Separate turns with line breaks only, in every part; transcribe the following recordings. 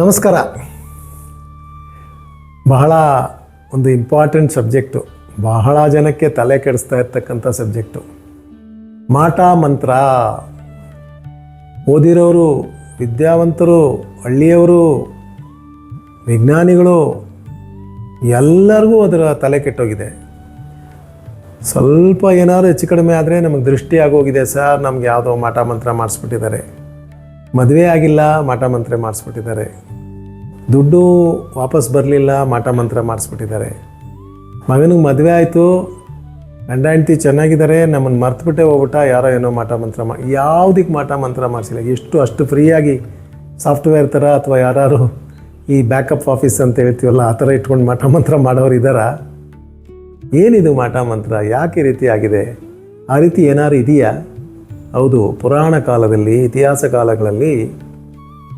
ನಮಸ್ಕಾರ. ಬಹಳ ಒಂದು ಇಂಪಾರ್ಟೆಂಟ್ ಸಬ್ಜೆಕ್ಟು ಬಹಳ ಜನಕ್ಕೆ ತಲೆ ಕೆಡಿಸ್ತಾ ಇರ್ತಕ್ಕಂಥ ಸಬ್ಜೆಕ್ಟು ಮಾಟ ಮಂತ್ರ. ಓದಿರೋರು, ವಿದ್ಯಾವಂತರು, ಹಳ್ಳಿಯವರು, ವಿಜ್ಞಾನಿಗಳು, ಎಲ್ಲರಿಗೂ ಅದರ ತಲೆ ಕೆಟ್ಟೋಗಿದೆ. ಸ್ವಲ್ಪ ಏನಾದರೂ ಹೆಚ್ಚು ಕಡಿಮೆ ಆದರೆ ನಮಗೆ ದೃಷ್ಟಿ ಆಗೋಗಿದೆ ಸರ್, ನಮ್ಗೆ ಯಾವುದೋ ಮಾಟ ಮಂತ್ರ ಮಾಡಿಸ್ಬಿಟ್ಟಿದ್ದಾರೆ. ಮದುವೆ ಆಗಿಲ್ಲ, ಮಾಟ ಮಂತ್ರ ಮಾಡಿಸ್ಬಿಟ್ಟಿದ್ದಾರೆ. ದುಡ್ಡು ವಾಪಸ್ ಬರಲಿಲ್ಲ, ಮಾಟ ಮಂತ್ರ ಮಾಡಿಸ್ಬಿಟ್ಟಿದ್ದಾರೆ. ಮಗನಿಗೆ ಮದುವೆ ಆಯಿತು, ಗಂಡ ಹೆಂಡತಿ ಚೆನ್ನಾಗಿದ್ದಾರೆ, ನಮ್ಮನ್ನು ಮರ್ತುಬಿಟ್ಟೆ ಹೋಗ್ಬಿಟ್ಟ, ಯಾರೋ ಏನೋ ಮಾಟ ಮಂತ್ರ ಮಾ ಯಾವುದಕ್ಕೆ ಮಾಟ ಮಂತ್ರ ಮಾಡಿಸಿಲ್ಲ. ಎಷ್ಟು ಅಷ್ಟು ಫ್ರೀಯಾಗಿ ಸಾಫ್ಟ್ವೇರ್ ಥರ ಅಥವಾ ಯಾರು ಈ ಬ್ಯಾಕಪ್ ಆಫೀಸ್ ಅಂತ ಹೇಳ್ತೀವಲ್ಲ, ಆ ಥರ ಇಟ್ಕೊಂಡು ಮಾಟ ಮಂತ್ರ ಮಾಡೋರು ಇದ್ದಾರಾ? ಏನಿದು ಮಾಟ ಮಂತ್ರ? ಯಾಕೆ ರೀತಿ ಆಗಿದೆ? ಆ ರೀತಿ ಏನಾದ್ರು ಇದೆಯಾ? ಹೌದು, ಪುರಾಣ ಕಾಲದಲ್ಲಿ, ಇತಿಹಾಸ ಕಾಲಗಳಲ್ಲಿ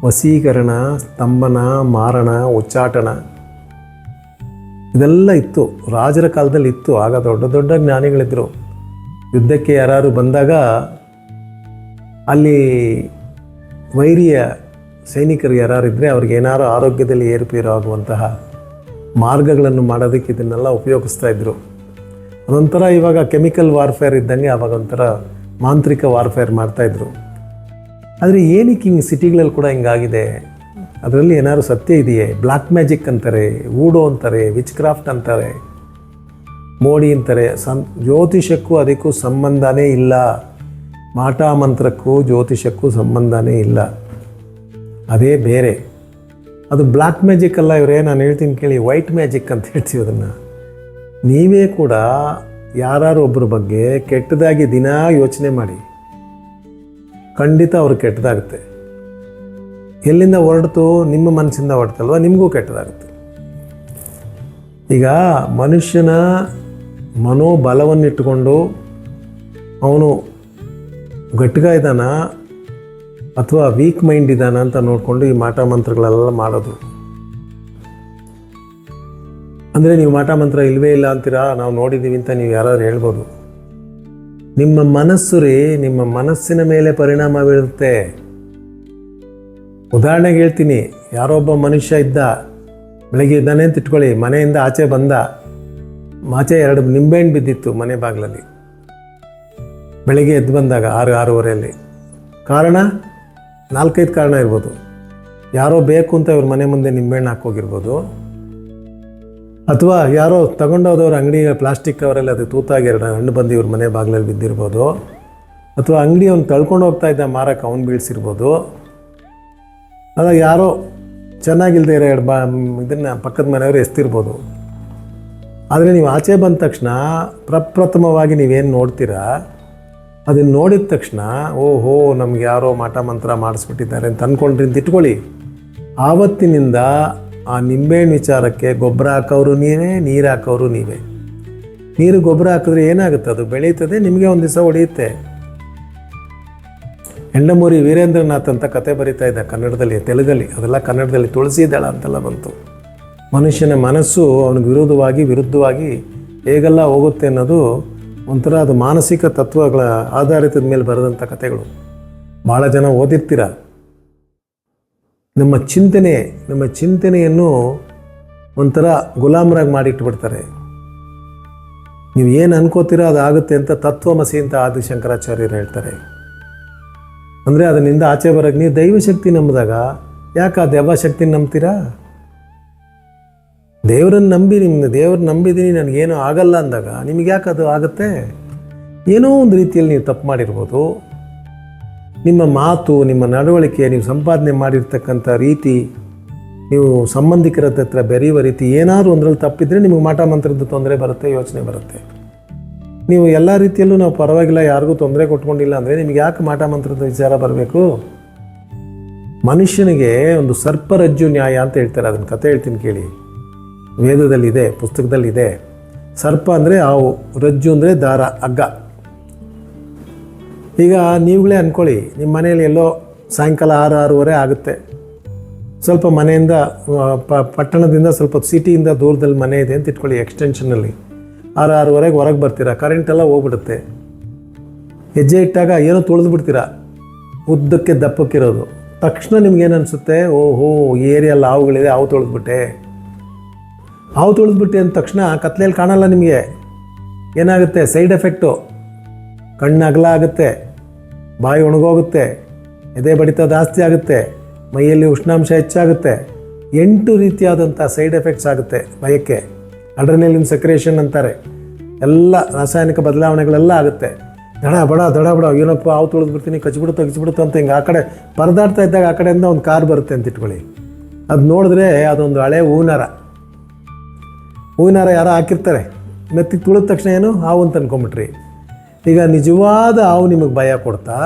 ವಸೀಕರಣ, ಸ್ತಂಭನ, ಮಾರಣ, ಉಚ್ಚಾಟನ ಇದೆಲ್ಲ ಇತ್ತು. ರಾಜರ ಕಾಲದಲ್ಲಿ ಇತ್ತು. ಆಗ ದೊಡ್ಡ ದೊಡ್ಡ ಜ್ಞಾನಿಗಳಿದ್ದರು ಯುದ್ಧಕ್ಕೆ ಯಾರು ಬಂದಾಗ ಅಲ್ಲಿ ವೈರಿಯ ಸೈನಿಕರು ಯಾರಿದ್ದರೆ ಅವ್ರಿಗೆ ಏನಾರು ಆರೋಗ್ಯದಲ್ಲಿ ಏರುಪೇರು ಆಗುವಂತಹ ಮಾರ್ಗಗಳನ್ನು ಮಾಡೋದಕ್ಕೆ ಇದನ್ನೆಲ್ಲ ಉಪಯೋಗಿಸ್ತಾ ಇದ್ದರು ಅದೊಂಥರ ಇವಾಗ ಕೆಮಿಕಲ್ ವಾರ್ಫೇರ್ ಇದ್ದಂಗೆ ಆವಾಗ ಒಂಥರ ಮಾಂತ್ರಿಕ ವಾರ್ಫೇರ್ ಮಾಡ್ತಾಯಿದ್ರು ಆದರೆ ಏನಕ್ಕೆ ಹಿಂಗೆ ಸಿಟಿಗಳಲ್ಲಿ ಕೂಡ ಹಿಂಗಾಗಿದೆ ಅದರಲ್ಲಿ ಏನಾದ್ರು ಸತ್ಯ ಇದೆಯೇ? ಬ್ಲ್ಯಾಕ್ ಮ್ಯಾಜಿಕ್ ಅಂತಾರೆ ಊಡೋ ಅಂತಾರೆ ವಿಚ್ ಕ್ರಾಫ್ಟ್ ಅಂತಾರೆ ಮೋಡಿ ಅಂತಾರೆ. ಸಂ ಜ್ಯೋತಿಷಕ್ಕೂ ಅದಕ್ಕೂ ಸಂಬಂಧನೇ ಇಲ್ಲ. ಮಾಟ ಮಂತ್ರಕ್ಕೂ ಜ್ಯೋತಿಷಕ್ಕೂ ಸಂಬಂಧನೇ ಇಲ್ಲ. ಅದೇ ಬೇರೆ. ಅದು ಬ್ಲ್ಯಾಕ್ ಮ್ಯಾಜಿಕ್ ಅಲ್ಲ ಇವರೇ, ನಾನು ಹೇಳ್ತೀನಿ ಕೇಳಿ ವೈಟ್ ಮ್ಯಾಜಿಕ್ ಅಂತ ಹೇಳ್ತೀವಿ ಅದನ್ನು. ನೀವೇ ಕೂಡ ಯಾರು ಒಬ್ಬರ ಬಗ್ಗೆ ಕೆಟ್ಟದಾಗಿ ದಿನಾ ಯೋಚನೆ ಮಾಡಿ. ಖಂಡಿತ ಅವ್ರು ಕೆಟ್ಟದಾಗುತ್ತೆ. ಎಲ್ಲಿಂದ ಹೊರಡ್ತು ನಿಮ್ಮ ಮನಸ್ಸಿಂದ ಹೊರಡ್ತಲ್ವ, ನಿಮಗೂ ಕೆಟ್ಟದಾಗುತ್ತೆ. ಈಗ ಮನುಷ್ಯನ ಮನೋಬಲವನ್ನಿಟ್ಟುಕೊಂಡು ಅವನು ಗಟ್ಟಿಗ ಇದ್ದಾನ ಅಥವಾ ವೀಕ್ ಮೈಂಡ್ ಇದ್ದಾನ ಅಂತ ನೋಡಿಕೊಂಡು ಈ ಮಾಟ ಮಂತ್ರಗಳೆಲ್ಲ ಮಾಡೋದು. ಅಂದರೆ ನೀವು ಮಾಟ ಮಂತ್ರ ಇಲ್ಲವೇ ಇಲ್ಲ ಅಂತೀರಾ? ನಾವು ನೋಡಿದ್ದೀವಿ ಅಂತ ನೀವು ಯಾರಾದ್ರು ಹೇಳ್ಬೋದು. ನಿಮ್ಮ ಮನಸ್ಸು ರೀ, ನಿಮ್ಮ ಮನಸ್ಸಿನ ಮೇಲೆ ಪರಿಣಾಮ ಬೀಳುತ್ತೆ ಉದಾಹರಣೆಗೆ ಹೇಳ್ತೀನಿ, ಯಾರೋ ಒಬ್ಬ ಮನುಷ್ಯ ಇದ್ದ, ಬೆಳಗ್ಗೆ ಇದ್ದಾನೆ ಅಂತ ಇಟ್ಕೊಳ್ಳಿ, ಮನೆಯಿಂದ ಆಚೆ ಬಂದ, ಆಚೆ ಎರಡು ನಿಂಬೆಹಣ್ಣು ಬಿದ್ದಿತ್ತು ಮನೆ ಬಾಗಿಲಲ್ಲಿ. ಬೆಳಗ್ಗೆ ಎದ್ದು ಬಂದಾಗ, ಆರು, ಆರೂವರೆಯಲ್ಲಿ. ಕಾರಣ? ನಾಲ್ಕೈದು ಕಾರಣ ಇರ್ಬೋದು. ಯಾರೋ ಬೇಕು ಅಂತ ಇವ್ರ ಮನೆ ಮುಂದೆ ನಿಂಬೆಹಣ್ಣು ಹಾಕೋಗಿರ್ಬೋದು ಅಥವಾ ಯಾರೋ ತಗೊಂಡೋದವ್ರ ಅಂಗಡಿ ಪ್ಲಾಸ್ಟಿಕ್ ಕವರಲ್ಲಿ ಅದು ತೂತಾಗಿ ಎರಡು ಹಣ್ಣು ಬಂದು ಇವ್ರ ಮನೆ ಬಾಗಿಲಲ್ಲಿ ಬಿದ್ದಿರ್ಬೋದು, ಅಥವಾ ಅಂಗಡಿ ಅವ್ನು ತಳ್ಕೊಂಡು ಹೋಗ್ತಾ ಇದ್ದ ಮಾರಕ್ಕೆ ಅವ್ನು ಬೀಳ್ಸಿರ್ಬೋದು. ಅದ ಯಾರೋ ಚೆನ್ನಾಗಿಲ್ಲದೆ ಇರೋ ಎರಡು ಬಾ, ಇದನ್ನು ಪಕ್ಕದ ಮನೆಯವರು ಎಸ್ತಿರ್ಬೋದು. ಆದರೆ ನೀವು ಆಚೆ ಬಂದ ತಕ್ಷಣ ಪ್ರಪ್ರಥಮವಾಗಿ ನೀವೇನು ನೋಡ್ತೀರಾ? ಅದನ್ನು ನೋಡಿದ ತಕ್ಷಣ, ಓಹೋ, ನಮ್ಗೆ ಯಾರೋ ಮಾಟ ಮಂತ್ರ ಮಾಡಿಸ್ಬಿಟ್ಟಿದ್ದಾರೆ ಅಂತ ಅಂದ್ಕೊಂಡ್ರಿ ಅಂತ ಇಟ್ಕೊಳ್ಳಿ. ಆವತ್ತಿನಿಂದ ಆ ನಿಂಬೆಹಣ್ಣು ವಿಚಾರಕ್ಕೆ ಗೊಬ್ಬರ ಹಾಕೋರು ನೀವೇ ನೀರು ಹಾಕೋರು ನೀವೇ. ನೀರು ಗೊಬ್ಬರ ಹಾಕಿದ್ರೆ ಏನಾಗುತ್ತೆ? ಅದು ಬೆಳೀತದೆ, ನಿಮಗೆ ಒಂದು ದಿವಸ ಹೊಡೆಯುತ್ತೆ. ಹೆಂಡಮೂರಿ ವೀರೇಂದ್ರನಾಥ್ ಅಂತ ಕತೆ ಬರಿತಾ ಇದ್ದ ಕನ್ನಡದಲ್ಲಿ, ತೆಲುಗಲ್ಲಿ. ಅದೆಲ್ಲ ಕನ್ನಡದಲ್ಲಿ ತುಳಸಿ ದಳ ಅಂತೆಲ್ಲ ಬಂತು. ಮನುಷ್ಯನ ಮನಸ್ಸು ಅವನಿಗೆ ವಿರೋಧವಾಗಿ, ವಿರುದ್ಧವಾಗಿ ಹೇಗೆಲ್ಲ ಹೋಗುತ್ತೆ ಅನ್ನೋದು ಒಂಥರ ಅದು ಮಾನಸಿಕ ತತ್ವಗಳ ಆಧಾರಿತದ ಮೇಲೆ ಬರೆದಂಥ ಕಥೆಗಳು ಭಾಳ ಜನ ಓದಿರ್ತೀರ. ನಮ್ಮ ಚಿಂತನೆ, ನಮ್ಮ ಚಿಂತನೆಯನ್ನು ಒಂಥರ ಗುಲಾಮರಾಗಿ ಮಾಡಿಟ್ಬಿಡ್ತಾರೆ. ನೀವು ಏನು ಅನ್ಕೋತೀರೋ ಅದಾಗುತ್ತೆ ಅಂತ ತತ್ವಮಸಿ ಅಂತ ಆದಿಶಂಕರಾಚಾರ್ಯರು ಹೇಳ್ತಾರೆ. ಅಂದರೆ ಅದರಿಂದ ಆಚೆ ಬರೋಕ್ಕೆ ನೀವು ದೈವಶಕ್ತಿ ನಂಬಿದಾಗ ಯಾಕೆ ಆ ದೆವ್ವಶಕ್ತಿನ ನಂಬ್ತೀರಾ? ದೇವರನ್ನು ನಂಬಿ ನಿಮ್ಮ ದೇವ್ರನ್ನ ನಂಬಿದ್ದೀನಿ, ನನಗೇನೂ ಆಗಲ್ಲ ಅಂದಾಗ ನಿಮಗೆ ಯಾಕೆ ಅದು ಆಗುತ್ತೆ? ಏನೋ ಒಂದು ರೀತಿಯಲ್ಲಿ ನೀವು ತಪ್ಪು ಮಾಡಿರ್ಬೋದು. ನಿಮ್ಮ ಮಾತು, ನಿಮ್ಮ ನಡವಳಿಕೆ, ನೀವು ಸಂಪಾದನೆ ಮಾಡಿರ್ತಕ್ಕಂಥ ರೀತಿ, ನೀವು ಸಂಬಂಧಿಕರ ಹತ್ರ ಬೆರೆಯುವ ರೀತಿ ಏನಾದರೂ ಒಂದರಲ್ಲಿ ತಪ್ಪಿದ್ರೆ ನಿಮಗೆ ಮಾಟ ಮಂತ್ರದ ತೊಂದರೆ ಬರುತ್ತೆ, ಯೋಚನೆ ಬರುತ್ತೆ. ನೀವು ಎಲ್ಲ ರೀತಿಯಲ್ಲೂ ನಾವು ಪರವಾಗಿಲ್ಲ, ಯಾರಿಗೂ ತೊಂದರೆ ಕೊಟ್ಕೊಂಡಿಲ್ಲ ಅಂದರೆ ನಿಮಗೆ ಯಾಕೆ ಮಾಟ ಮಂತ್ರದ ವಿಚಾರ ಬರಬೇಕು? ಮನುಷ್ಯನಿಗೆ ಒಂದು ಸರ್ಪರಜ್ಜು ನ್ಯಾಯ ಅಂತ ಹೇಳ್ತಾರೆ, ಅದನ್ನು ಕತೆ ಹೇಳ್ತೀನಿ ಕೇಳಿ. ವೇದದಲ್ಲಿದೆ, ಪುಸ್ತಕದಲ್ಲಿದೆ. ಸರ್ಪ ಅಂದರೆ ಹಾವು, ರಜ್ಜು ಅಂದರೆ ದಾರ, ಹಗ್ಗ. ಈಗ ನೀವುಗಳೇ ಅಂದ್ಕೊಳ್ಳಿ ನಿಮ್ಮ ಮನೆಯಲ್ಲಿ ಎಲ್ಲೋ ಸಾಯಂಕಾಲ ಆರು, ಆರೂವರೆ ಆಗುತ್ತೆ. ಸ್ವಲ್ಪ ಮನೆಯಿಂದ ಪ, ಪಟ್ಟಣದಿಂದ ಸ್ವಲ್ಪ ಸಿಟಿಯಿಂದ ದೂರದಲ್ಲಿ ಮನೆ ಇದೆ ಅಂತ ಇಟ್ಕೊಳ್ಳಿ ಎಕ್ಸ್ಟೆನ್ಷನಲ್ಲಿ ಆರು, ಆರೂವರೆಗೆ ಹೊರಗೆ ಬರ್ತೀರಾ ಕರೆಂಟ್ ಎಲ್ಲ ಹೋಗ್ಬಿಡುತ್ತೆ. ಹೆಜ್ಜೆ ಇಟ್ಟಾಗ ಏನೋ ತುಳಿದು ಬಿಡ್ತೀರಾ, ಉದ್ದಕ್ಕೆ ದಪ್ಪಕ್ಕಿರೋದು. ತಕ್ಷಣ ನಿಮ್ಗೇನು ಅನಿಸುತ್ತೆ, ಓಹೋ, ಈ ಏರಿಯಲ್ಲಿ ಹಾವುಗಳಿದೆ, ಹಾವು ತೊಳೆದ್ಬಿಟ್ಟೆ ಹಾವು ತೊಳೆದ್ಬಿಟ್ಟೆ ಅಂದ ತಕ್ಷಣ ಕತ್ಲೆಯಲ್ಲಿ ಕಾಣಲ್ಲ ನಿಮಗೆ. ಏನಾಗುತ್ತೆ, ಸೈಡ್ ಎಫೆಕ್ಟು. ಕಣ್ಣು ಅಗಲ ಆಗುತ್ತೆ. ಬಾಯಿ ಒಣಗೋಗುತ್ತೆ, ಎದೆ ಬಡಿತ ಜಾಸ್ತಿ ಆಗುತ್ತೆ, ಮೈಯಲ್ಲಿ ಉಷ್ಣಾಂಶ ಹೆಚ್ಚಾಗುತ್ತೆ, ಎಂಟು ರೀತಿಯಾದಂಥ ಸೈಡ್ ಎಫೆಕ್ಟ್ಸ್ ಆಗುತ್ತೆ ಭಯಕ್ಕೆ ಅಡ್ರನೆಲಿನ್ ಸೆಕ್ರೇಷನ್ ಅಂತಾರೆ. ಎಲ್ಲ ರಾಸಾಯನಿಕ ಬದಲಾವಣೆಗಳೆಲ್ಲ ಆಗುತ್ತೆ. ದಡ, ಬಡ ದಡ, ಬಡ, ಏನಪ್ಪ ಆವು ತೊಳೆದು ಬಿಡ್ತೀನಿ, ಕಚ್ಬಿಡುತ್ತೋ ಕಚ್ಬಿಡುತ್ತೋ ಅಂತ ಹಿಂಗೆ ಆ ಕಡೆ ಪರದಾಡ್ತಾ ಇದ್ದಾಗ ಆ ಕಡೆಯಿಂದ ಒಂದು ಕಾರ್ ಬರುತ್ತೆ ಅಂತ ಇಟ್ಕೊಳ್ಳಿ. ಅದು ನೋಡಿದ್ರೆ ಅದೊಂದು ಹಳೆ ಹೂವಿನಾರ ಹೂವಿನಾರ ಯಾರೋ ಹಾಕಿರ್ತಾರೆ. ಮೆತ್ತಿಗೆ ತುಳಿದ ತಕ್ಷಣ ಏನು? ಹಾವು ಅಂತ ಅನ್ಕೊಂಬಿಟ್ರಿ. ಈಗ ನಿಜವಾದ ಹಾವು ನಿಮಗೆ ಭಯ ಕೊಡ್ತಾ?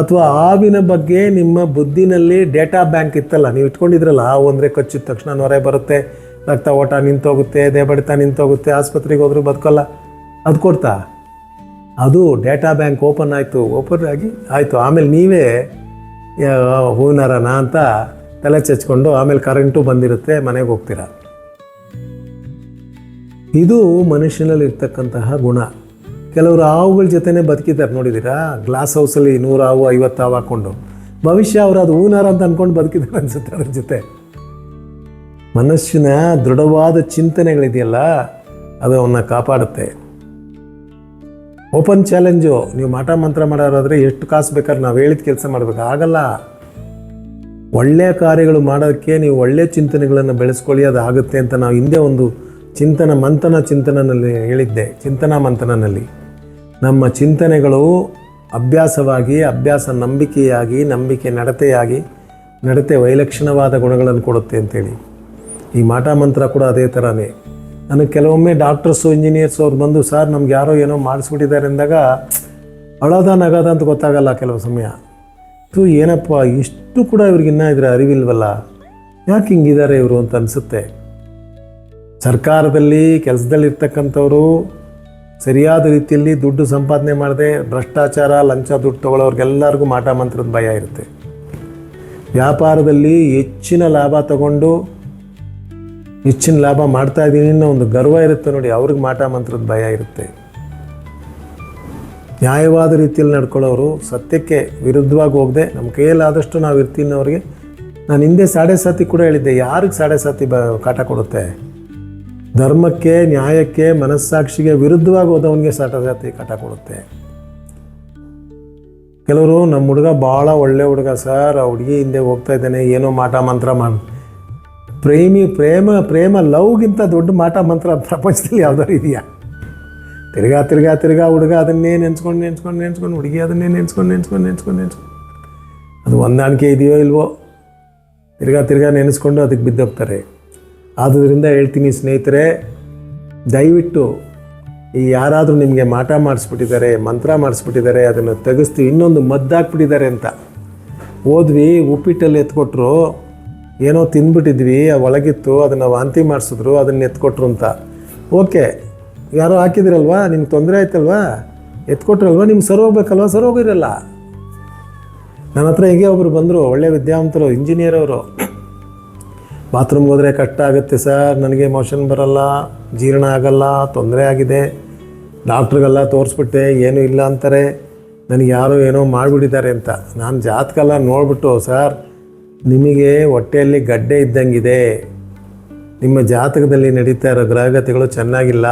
ಅಥವಾ ಹಾವಿನ ಬಗ್ಗೆ ನಿಮ್ಮ ಬುದ್ಧಿನಲ್ಲಿ ಡೇಟಾ ಬ್ಯಾಂಕ್ ಇತ್ತಲ್ಲ, ನೀವು ಇಟ್ಕೊಂಡಿದ್ರಲ್ಲ, ಹಾವು ಅಂದರೆ ಕಚ್ಚಿದ ತಕ್ಷಣ ನೊರೆ ಬರುತ್ತೆ, ರಕ್ತ ಓಟ ನಿಂತೋಗುತ್ತೆ ದೇಬಡಿತ ಬಡಿತ ನಿಂತೋಗುತ್ತೆ, ಆಸ್ಪತ್ರೆಗೆ ಹೋದ್ರೂ ಬದುಕಲ್ಲ. ಅದು ಕೊಡ್ತಾ? ಅದು ಡೇಟಾ ಬ್ಯಾಂಕ್ ಓಪನ್ ಆಯಿತು, ಓಪನ್ ಆಗಿ ಆಯಿತು. ಆಮೇಲೆ ನೀವೇ ಹೂವಿನಾರನ ಅಂತ ತಲೆ ಚಚ್ಕೊಂಡು ಆಮೇಲೆ ಕರೆಂಟು ಬಂದಿರುತ್ತೆ, ಮನೆಗೆ ಹೋಗ್ತೀರ? ಇದು ಮನುಷ್ಯನಲ್ಲಿ ಇರ್ತಕ್ಕಂತಹ ಗುಣ. ಕೆಲವರು ಹಾವುಗಳ ಜೊತೆನೇ ಬದುಕಿದ್ದಾರೆ ನೋಡಿದ್ದೀರಾ ಗ್ಲಾಸ್ ಹೌಸಲ್ಲಿ ನೂರು ಹಾವು, ಐವತ್ತು ಹಾವು ಹಾಕ್ಕೊಂಡು ಭವಿಷ್ಯ ಅವರು ಅದು ಹೂನಾರ ಅಂತ ಅಂದ್ಕೊಂಡು ಬದುಕಿದ್ದಾರೆ ಅನಿಸುತ್ತೆ ಅದ್ರ ಜೊತೆ. ಮನಸ್ಸಿನ ದೃಢವಾದ ಚಿಂತನೆಗಳಿದೆಯಲ್ಲ, ಅದು ಅವನ್ನ ಕಾಪಾಡುತ್ತೆ. ಓಪನ್ ಚಾಲೆಂಜು ನೀವು ಮಾಟ ಮಂತ್ರ ಮಾಡೋರಾದರೆ ಎಷ್ಟು ಕಾಸು ಬೇಕಾದ್ರೆ ನಾವು ಹೇಳಿದ ಕೆಲಸ ಮಾಡಬೇಕು, ಆಗಲ್ಲ. ಒಳ್ಳೆಯ ಕಾರ್ಯಗಳು ಮಾಡೋಕ್ಕೆ ನೀವು ಒಳ್ಳೆಯ ಚಿಂತನೆಗಳನ್ನು ಬೆಳೆಸ್ಕೊಳ್ಳಿ, ಅದು ಆಗುತ್ತೆ ಅಂತ ನಾವು ಹಿಂದೆ ಒಂದು ಚಿಂತನ ಮಂಥನ ಚಿಂತನನಲ್ಲಿ ಹೇಳಿದ್ದೆ, ಚಿಂತನಾ ಮಂಥನನಲ್ಲಿ. ನಮ್ಮ ಚಿಂತನೆಗಳು ಅಭ್ಯಾಸವಾಗಿ, ಅಭ್ಯಾಸ ನಂಬಿಕೆಯಾಗಿ, ನಂಬಿಕೆ ನಡತೆಯಾಗಿ, ನಡತೆ ವೈಲಕ್ಷಣವಾದ ಗುಣಗಳನ್ನು ಕೊಡುತ್ತೆ ಅಂತೇಳಿ. ಈ ಮಾಟ ಮಂತ್ರ ಕೂಡ ಅದೇ ಥರನೇ ನನಗೆ ಕೆಲವೊಮ್ಮೆ ಡಾಕ್ಟರ್ಸು, ಇಂಜಿನಿಯರ್ಸ್ ಅವ್ರು ಬಂದು, ಸರ್ ನಮ್ಗೆ ಯಾರೋ ಏನೋ ಮಾಡಿಸ್ಬಿಟ್ಟಿದ್ದಾರೆ ಅಂದಾಗ, ಅಳೋದ ನಗದ ಅಂತ ಗೊತ್ತಾಗಲ್ಲ ಕೆಲವು ಸಮಯ. ತು ಏನಪ್ಪ, ಇಷ್ಟು ಕೂಡ ಇವ್ರಿಗಿನ್ನ ಇದ್ರೆ ಅರಿವಿಲ್ವಲ್ಲ. ಯಾಕೆ ಹಿಂಗಿದ್ದಾರೆ ಇವರು? ಅಂತ ಅನಿಸುತ್ತೆ. ಸರ್ಕಾರದಲ್ಲಿ, ಕೆಲಸದಲ್ಲಿರ್ತಕ್ಕಂಥವ್ರು ಸರಿಯಾದ ರೀತಿಯಲ್ಲಿ ದುಡ್ಡು ಸಂಪಾದನೆ ಮಾಡದೆ ಭ್ರಷ್ಟಾಚಾರ, ಲಂಚ, ದುಡ್ಡು ತೊಗೊಳ್ಳೋರ್ಗೆಲ್ಲರಿಗೂ ಮಾಟ ಮಂತ್ರದ ಭಯ ಇರುತ್ತೆ. ವ್ಯಾಪಾರದಲ್ಲಿ ಹೆಚ್ಚಿನ ಲಾಭ ತಗೊಂಡು ಹೆಚ್ಚಿನ ಲಾಭ ಮಾಡ್ತಾ ಇದ್ದೀನಿ ಅನ್ನೋ ಒಂದು ಗರ್ವ ಇರುತ್ತೆ ನೋಡಿ, ಅವ್ರಿಗೆ ಮಾಟ ಮಂತ್ರದ ಭಯ ಇರುತ್ತೆ. ನ್ಯಾಯವಾದ ರೀತಿಯಲ್ಲಿ ನಡ್ಕೊಳ್ಳೋರು ಸತ್ಯಕ್ಕೆ ವಿರುದ್ಧವಾಗಿ ಹೋಗದೆ ನಮ್ಮ ಕೈಯಲ್ಲಾದಷ್ಟು ನಾವು ಇರ್ತೀನಿ ಅವ್ರಿಗೆ ನಾನು ಹಿಂದೆ ಸಾಡೆ ಸಾತಿ ಕೂಡ ಹೇಳಿದ್ದೆ, ಯಾರಿಗೆ ಸಾಡೆ ಸಾತಿ ಬ ಕಾಟ ಕೊಡುತ್ತೆ? ಧರ್ಮಕ್ಕೆ, ನ್ಯಾಯಕ್ಕೆ, ಮನಸ್ಸಾಕ್ಷಿಗೆ ವಿರುದ್ಧವಾಗಿ ಹೋದವನಿಗೆ ಸಾಟ ಕಟ ಕಾಟ ಕೊಡುತ್ತೆ. ಕೆಲವರು, ನಮ್ಮ ಹುಡುಗ ಭಾಳ ಒಳ್ಳೆ ಹುಡುಗ ಸರ್, ಆ ಹುಡುಗಿ ಹಿಂದೆ ಹೋಗ್ತಾ ಇದ್ದಾನೆ, ಏನೋ ಮಾಟ ಮಂತ್ರ ಮಾಡಿ ಪ್ರೇಮಿ, ಪ್ರೇಮ ಪ್ರೇಮ ಲವ್ಗಿಂತ ದೊಡ್ಡ ಮಾಟ ಮಂತ್ರ ಪ್ರಪಂಚದಲ್ಲಿ ಯಾವ್ದಾರು ಇದೆಯಾ? ತಿರ್ಗಾ ತಿರ್ಗಾ ತಿರ್ಗಾ ಹುಡುಗ ಅದನ್ನೇ ನೆನ್ಸ್ಕೊಂಡು ನೆನ್ಸ್ಕೊಂಡು ನೆನ್ಸ್ಕೊಂಡು, ಹುಡುಗಿ ಅದನ್ನೇ ನೆನ್ಸ್ಕೊಂಡು ನೆನ್ಸ್ಕೊಂಡು ನೆನ್ಸ್ಕೊಂಡು ನೆನ್ಸ್ಕೊಂಡು. ಅದು ಹೊಂದಾಣಿಕೆ ಇದೆಯೋ ಇಲ್ವೋ? ತಿರ್ಗಾ ತಿರ್ಗಾ ನೆನೆಸ್ಕೊಂಡು ಅದಕ್ಕೆ ಬಿದ್ದೋಗ್ತಾರೆ. ಆದುದರಿಂದ ಹೇಳ್ತೀನಿ ಸ್ನೇಹಿತರೆ, ದಯವಿಟ್ಟು ಈ ಯಾರಾದರೂ ನಿಮಗೆ ಮಾಟ ಮಾಡಿಸ್ಬಿಟ್ಟಿದ್ದಾರೆ, ಮಂತ್ರ ಮಾಡಿಸ್ಬಿಟ್ಟಿದ್ದಾರೆ, ಅದನ್ನು ತೆಗೆಸ್ತೀವಿ, ಇನ್ನೊಂದು ಮದ್ದಾಕ್ಬಿಟ್ಟಿದ್ದಾರೆ ಅಂತ. ಹೋದ್ವಿ, ಉಪ್ಪಿಟ್ಟಲ್ಲಿ ಎತ್ಕೊಟ್ರು, ಏನೋ ತಿಂದ್ಬಿಟ್ಟಿದ್ವಿ ಒಳಗಿತ್ತು, ಅದನ್ನು ವಾಂತಿ ಮಾಡಿಸಿದ್ರು, ಅದನ್ನು ಎತ್ಕೊಟ್ರು ಅಂತ. ಓಕೆ, ಯಾರೋ ಹಾಕಿದ್ರಲ್ವಾ? ನಿಮ್ಗೆ ತೊಂದರೆ ಆಯ್ತಲ್ವಾ? ಎತ್ಕೊಟ್ರಲ್ವಾ? ನಿಮ್ಗೆ ಸರ್ ಹೋಗ್ಬೇಕಲ್ವಾ? ಸರ್ ಹೋಗಿರಲ್ಲ. ನನ್ನ ಹತ್ರ ಹೀಗೆ ಒಬ್ಬರು ಬಂದರು, ಒಳ್ಳೆ ವಿದ್ಯಾವಂತರು, ಇಂಜಿನಿಯರ್ ಅವರು. ಬಾತ್ರೂಮ್ಗೆ ಹೋದರೆ ಕಷ್ಟ ಆಗುತ್ತೆ ಸರ್. ನನಗೆ ಮೋಷನ್ ಬರಲ್ಲ, ಜೀರ್ಣ ಆಗಲ್ಲ, ತೊಂದರೆ ಆಗಿದೆ. ಡಾಕ್ಟ್ರಿಗೆಲ್ಲ ತೋರಿಸ್ಬಿಟ್ಟೆ, ಏನೂ ಇಲ್ಲ ಅಂತಾರೆ. ನನಗೆ ಯಾರೋ ಏನೋ ಮಾಡಿಬಿಟ್ಟಿದ್ದಾರೆ ಅಂತ. ನಾನು ಜಾತಕೆಲ್ಲ ನೋಡ್ಬಿಟ್ಟು, ಸರ್, ನಿಮಗೆ ಹೊಟ್ಟೆಯಲ್ಲಿ ಗಡ್ಡೆ ಇದ್ದಂಗಿದೆ. ನಿಮ್ಮ ಜಾತಕದಲ್ಲಿ ನಡೀತಾ ಇರೋ ಗ್ರಹಗತಿಗಳು ಚೆನ್ನಾಗಿಲ್ಲ.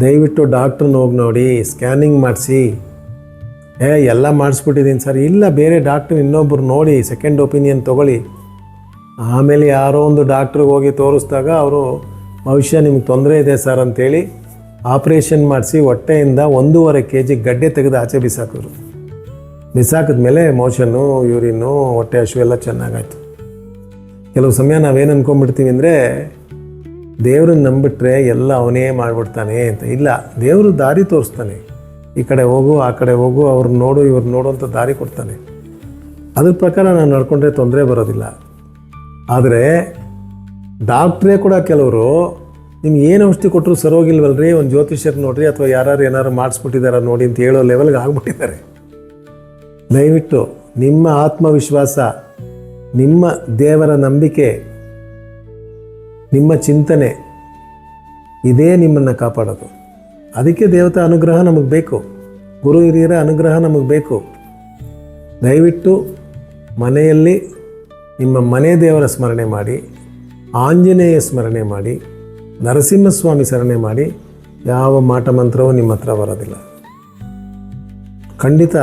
ದಯವಿಟ್ಟು ಡಾಕ್ಟ್ರನ್ನ ಹೋಗಿ ನೋಡಿ, ಸ್ಕ್ಯಾನಿಂಗ್ ಮಾಡಿಸಿ. ಏ, ಎಲ್ಲ ಮಾಡಿಸ್ಬಿಟ್ಟಿದ್ದೀನಿ ಸರ್. ಇಲ್ಲ, ಬೇರೆ ಡಾಕ್ಟ್ರ್ ಇನ್ನೊಬ್ಬರು ನೋಡಿ ಸೆಕೆಂಡ್ ಒಪಿನಿಯನ್ ತೊಗೊಳ್ಳಿ. ಆಮೇಲೆ ಯಾರೋ ಒಂದು ಡಾಕ್ಟ್ರಿಗೆ ಹೋಗಿ ತೋರಿಸಿದಾಗ ಅವರು, ಭವಿಷ್ಯ ನಿಮ್ಗೆ ತೊಂದರೆ ಇದೆ ಸರ್ ಅಂತೇಳಿ ಆಪ್ರೇಷನ್ ಮಾಡಿಸಿ ಹೊಟ್ಟೆಯಿಂದ ಒಂದೂವರೆ ಕೆ ಜಿ ಗಡ್ಡೆ ತೆಗೆದು ಆಚೆ ಬಿಸಾಕಿದ್ರು. ಬಿಸಾಕಿದ ಮೇಲೆ ಮೋಷನ್ನು ಯೂರಿನ್ನು ಹೊಟ್ಟೆ ಹಶು ಎಲ್ಲ ಚೆನ್ನಾಗಾಯ್ತು. ಕೆಲವು ಸಮಯ ನಾವೇನು ಅನ್ಕೊಂಡ್ಬಿಡ್ತೀವಿ ಅಂದರೆ, ದೇವ್ರನ್ನ ನಂಬಿಟ್ರೆ ಎಲ್ಲ ಅವನೇ ಮಾಡಿಬಿಡ್ತಾನೆ ಅಂತ. ಇಲ್ಲ, ದೇವರು ದಾರಿ ತೋರಿಸ್ತಾನೆ. ಈ ಕಡೆ ಹೋಗು, ಆ ಕಡೆ ಹೋಗು ಅವ್ರನ್ನ ನೋಡು ಇವ್ರನ್ನ ನೋಡು ಅಂತ ದಾರಿ ಕೊಡ್ತಾನೆ. ಅದ್ರ ಪ್ರಕಾರ ನಾನು ನಡ್ಕೊಂಡ್ರೆ ತೊಂದರೆ ಬರೋದಿಲ್ಲ. ಆದರೆ ಡಾಕ್ಟ್ರೇ ಕೂಡ ಕೆಲವರು ನಿಮ್ಗೆ ಏನು ಔಷಧಿ ಕೊಟ್ಟರು ಸರೋಗಿಲ್ವಲ್ರಿ? ಒಂದು ಜ್ಯೋತಿಷ್ಯರ್ ನೋಡ್ರಿ ಅಥವಾ ಯಾರು ಏನಾರು ಮಾಡಿಸ್ಬಿಟ್ಟಿದಾರ ನೋಡಿ ಅಂತ ಹೇಳೋ ಲೆವೆಲ್ಗೆ ಆಗ್ಬಿಟ್ಟಿದ್ದಾರೆ. ದಯವಿಟ್ಟು ನಿಮ್ಮ ಆತ್ಮವಿಶ್ವಾಸ, ನಿಮ್ಮ ದೇವರ ನಂಬಿಕೆ, ನಿಮ್ಮ ಚಿಂತನೆ, ಇದೇ ನಿಮ್ಮನ್ನು ಕಾಪಾಡೋದು. ಅದಕ್ಕೆ ದೇವತಾ ಅನುಗ್ರಹ ನಮಗೆ ಬೇಕು. ಗುರು ಹಿರಿಯರ ಅನುಗ್ರಹ ನಮಗೆ ಬೇಕು. ದಯವಿಟ್ಟು ಮನೆಯಲ್ಲಿ ನಿಮ್ಮ ಮನೆ ದೇವರ ಸ್ಮರಣೆ ಮಾಡಿ, ಆಂಜನೇಯ ಸ್ಮರಣೆ ಮಾಡಿ, ನರಸಿಂಹಸ್ವಾಮಿ ಸ್ಮರಣೆ ಮಾಡಿ, ಯಾವ ಮಾಟ ಮಂತ್ರವೂ ನಿಮ್ಮ ಹತ್ರ ಬರೋದಿಲ್ಲ. ಖಂಡಿತ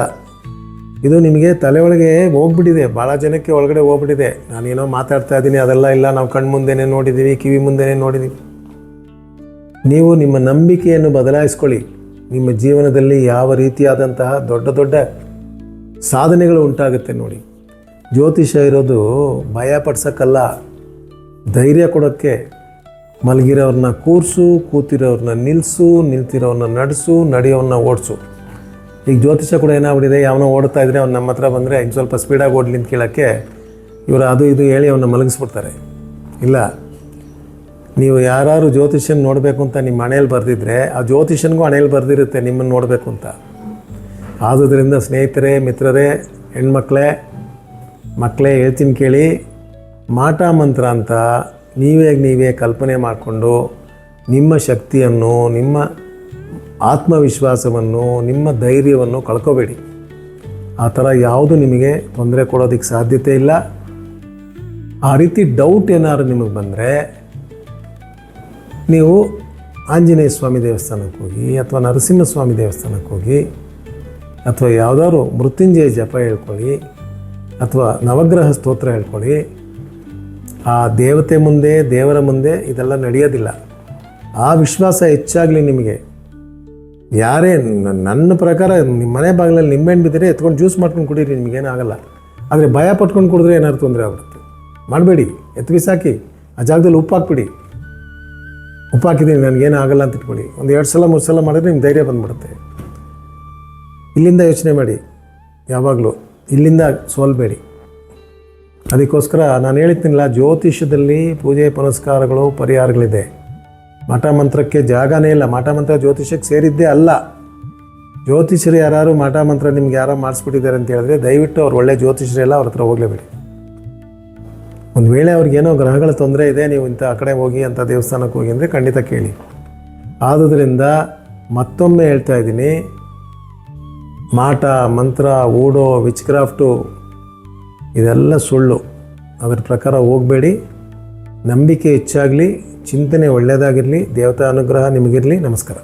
ಇದು ನಿಮಗೆ ತಲೆ ಒಳಗೆ ಹೋಗ್ಬಿಟ್ಟಿದೆ ಭಾಳ ಜನಕ್ಕೆ ಒಳಗಡೆ ಹೋಗ್ಬಿಟ್ಟಿದೆ. ನಾನೇನೋ ಮಾತಾಡ್ತಾ ಇದ್ದೀನಿ, ಅದೆಲ್ಲ ಇಲ್ಲ. ನಾವು ಕಣ್ಣು ಮುಂದೆನೇ ನೋಡಿದ್ದೀವಿ, ಕಿವಿ ಮುಂದೆನೇ ನೋಡಿದ್ದೀವಿ. ನೀವು ನಿಮ್ಮ ನಂಬಿಕೆಯನ್ನು ಬದಲಾಯಿಸ್ಕೊಳ್ಳಿ. ನಿಮ್ಮ ಜೀವನದಲ್ಲಿ ಯಾವ ರೀತಿಯಾದಂತಹ ದೊಡ್ಡ ದೊಡ್ಡ ಸಾಧನೆಗಳು ಉಂಟಾಗುತ್ತೆ ನೋಡಿ. ಜ್ಯೋತಿಷ ಇರೋದು ಭಯ ಪಡ್ಸೋಕ್ಕಲ್ಲ, ಧೈರ್ಯ ಕೊಡೋಕ್ಕೆ. ಮಲಗಿರೋರನ್ನ ಕೂರಿಸು ಕೂತಿರೋರನ್ನ ನಿಲ್ಲಿಸು ನಿಲ್ತಿರೋರನ್ನ ನಡೆಸು ನಡೆಯೋರನ್ನ ಓಡಿಸು. ಈಗ ಜ್ಯೋತಿಷ ಕೂಡ ಏನಾಗ್ಬಿಟ್ಟಿದೆ, ಯಾವನೋ ಓಡ್ತಾ ಇದ್ರೆ ಅವ್ನು ನಮ್ಮ ಹತ್ರ ಬಂದರೆ ಇನ್ನು ಸ್ವಲ್ಪ ಸ್ಪೀಡಾಗಿ ಓಡ್ಲಿ ಅಂತ ಕೇಳೋಕ್ಕೆ ಇವರು ಅದು ಇದು ಹೇಳಿ ಅವನ್ನ ಮಲಗಿಸ್ಬಿಡ್ತಾರೆ. ಇಲ್ಲ, ನೀವು ಯಾರು ಜ್ಯೋತಿಷ್ಯನ ನೋಡಬೇಕು ಅಂತ ನಿಮ್ಮ ಮನೇಲಿ ಬರೆದಿದ್ರೆ, ಆ ಜ್ಯೋತಿಷನ್ಗೂ ಹಣೆಯಲ್ಲಿ ಬರೆದಿರುತ್ತೆ ನಿಮ್ಮನ್ನು ನೋಡಬೇಕು ಅಂತ. ಆದುದರಿಂದ ಸ್ನೇಹಿತರೇ, ಮಿತ್ರರೇ, ಹೆಣ್ಮಕ್ಳೇ ಮಕ್ಕಳೇ ಹೇಳ್ತೀನಿ ಕೇಳಿ, ಮಾಟ ಮಂತ್ರ ಅಂತ ನೀವೇ ನೀವೇ ಕಲ್ಪನೆ ಮಾಡಿಕೊಂಡು ನಿಮ್ಮ ಶಕ್ತಿಯನ್ನು, ನಿಮ್ಮ ಆತ್ಮವಿಶ್ವಾಸವನ್ನು, ನಿಮ್ಮ ಧೈರ್ಯವನ್ನು ಕಳ್ಕೋಬೇಡಿ. ಆ ಥರ ಯಾವುದು ನಿಮಗೆ ತೊಂದರೆ ಕೊಡೋದಕ್ಕೆ ಸಾಧ್ಯತೆ ಇಲ್ಲ. ಆ ರೀತಿ ಡೌಟ್ ಏನಾದ್ರು ನಿಮಗೆ ಬಂದರೆ, ನೀವು ಆಂಜನೇಯ ಸ್ವಾಮಿ ದೇವಸ್ಥಾನಕ್ಕೆ ಹೋಗಿ ಅಥವಾ ನರಸಿಂಹಸ್ವಾಮಿ ದೇವಸ್ಥಾನಕ್ಕೆ ಹೋಗಿ ಅಥವಾ ಯಾವುದಾದ್ರು ಮೃತ್ಯುಂಜಯ ಜಪ ಹೇಳ್ಕೊಳ್ಳಿ ಅಥವಾ ನವಗ್ರಹ ಸ್ತೋತ್ರ ಹೇಳ್ಕೊಳ್ಳಿ. ಆ ದೇವತೆ ಮುಂದೆ, ದೇವರ ಮುಂದೆ ಇದೆಲ್ಲ ನಡೆಯೋದಿಲ್ಲ. ಆ ವಿಶ್ವಾಸ ಹೆಚ್ಚಾಗಲಿ ನಿಮಗೆ. ಯಾರೇ ನನ್ನ ಪ್ರಕಾರ ನಿಮ್ಮ ಮನೆ ಬಾಗಿಲಲ್ಲಿ ನಿಂಬೆಹಣ್ಣು ಬಿದ್ದರೆ ಎತ್ಕೊಂಡು ಜ್ಯೂಸ್ ಮಾಡ್ಕೊಂಡು ಕುಡೀರಿ ನಿಮಗೇನಾಗಲ್ಲ ಆದರೆ ಭಯ ಪಟ್ಕೊಂಡು ಕುಡಿದ್ರೆ ಏನಾದ್ರು ತೊಂದರೆ ಆಗ್ಬಿಡುತ್ತೆ. ಮಾಡಬೇಡಿ, ಎತ್ತು ಬಿಸಾಕಿ, ಆ ಜಾಗದಲ್ಲಿ ಉಪ್ಪು ಹಾಕ್ಬಿಡಿ. ಉಪ್ಪು ಹಾಕಿದ್ದೀನಿ ನನಗೇನು ಆಗಲ್ಲ ಅಂತ ಇಟ್ಕೊಳ್ಳಿ. ಒಂದು ಎರಡು ಸಲ, ಮೂರು ಸಲ ಮಾಡಿದ್ರೆ ನಿಮ್ಮ ಧೈರ್ಯ ಬಂದ್ಬಿಡುತ್ತೆ. ಇಲ್ಲಿಂದ ಯೋಚನೆ ಮಾಡಿ, ಯಾವಾಗಲೂ. ಇಲ್ಲಿಂದ ಸೋಲ್ಬೇಡಿ. ಅದಕ್ಕೋಸ್ಕರ ನಾನು ಹೇಳ್ತೀನಿಲ್ಲ ಜ್ಯೋತಿಷ್ಯದಲ್ಲಿ ಪೂಜೆ ಪುನಸ್ಕಾರಗಳು ಪರಿಹಾರಗಳಿದೆ. ಮಠ ಮಂತ್ರಕ್ಕೆ ಜಾಗನೇ ಇಲ್ಲ. ಮಠ ಮಂತ್ರ ಜ್ಯೋತಿಷ್ಯಕ್ಕೆ ಸೇರಿದ್ದೇ ಅಲ್ಲ. ಜ್ಯೋತಿಷರು ಯಾರು ಮಠ ಮಂತ್ರ ನಿಮ್ಗೆ ಯಾರೋ ಮಾಡಿಸ್ಬಿಟ್ಟಿದ್ದಾರೆ ಅಂತ ಹೇಳಿದ್ರೆ ದಯವಿಟ್ಟು ಅವ್ರು ಒಳ್ಳೆ ಜ್ಯೋತಿಷರೆಲ್ಲ ಅವ್ರ ಹತ್ರ ಹೋಗಲೇಬೇಡಿ. ಒಂದು ವೇಳೆ ಅವ್ರಿಗೇನೋ ಗ್ರಹಗಳ ತೊಂದರೆ ಇದೆ, ನೀವು ಇಂಥ ಆ ಕಡೆ ಹೋಗಿ ಅಂಥ ದೇವಸ್ಥಾನಕ್ಕೆ ಹೋಗಿ ಅಂದರೆ ಖಂಡಿತ ಕೇಳಿ. ಆದುದರಿಂದ ಮತ್ತೊಮ್ಮೆ ಹೇಳ್ತಾ ಇದ್ದೀನಿ ಮಾಟ, ಮಂತ್ರ, ಓಡೋ ವಿಚ್ ಕ್ರಾಫ್ಟು ಇದೆಲ್ಲ ಸುಳ್ಳು. ಅದರ ಪ್ರಕಾರ ಹೋಗಬೇಡಿ. ನಂಬಿಕೆ ಹೆಚ್ಚಾಗಲಿ, ಚಿಂತನೆ ಒಳ್ಳೆಯದಾಗಿರಲಿ ದೇವತಾ ಅನುಗ್ರಹ ನಿಮಗಿರಲಿ. ನಮಸ್ಕಾರ.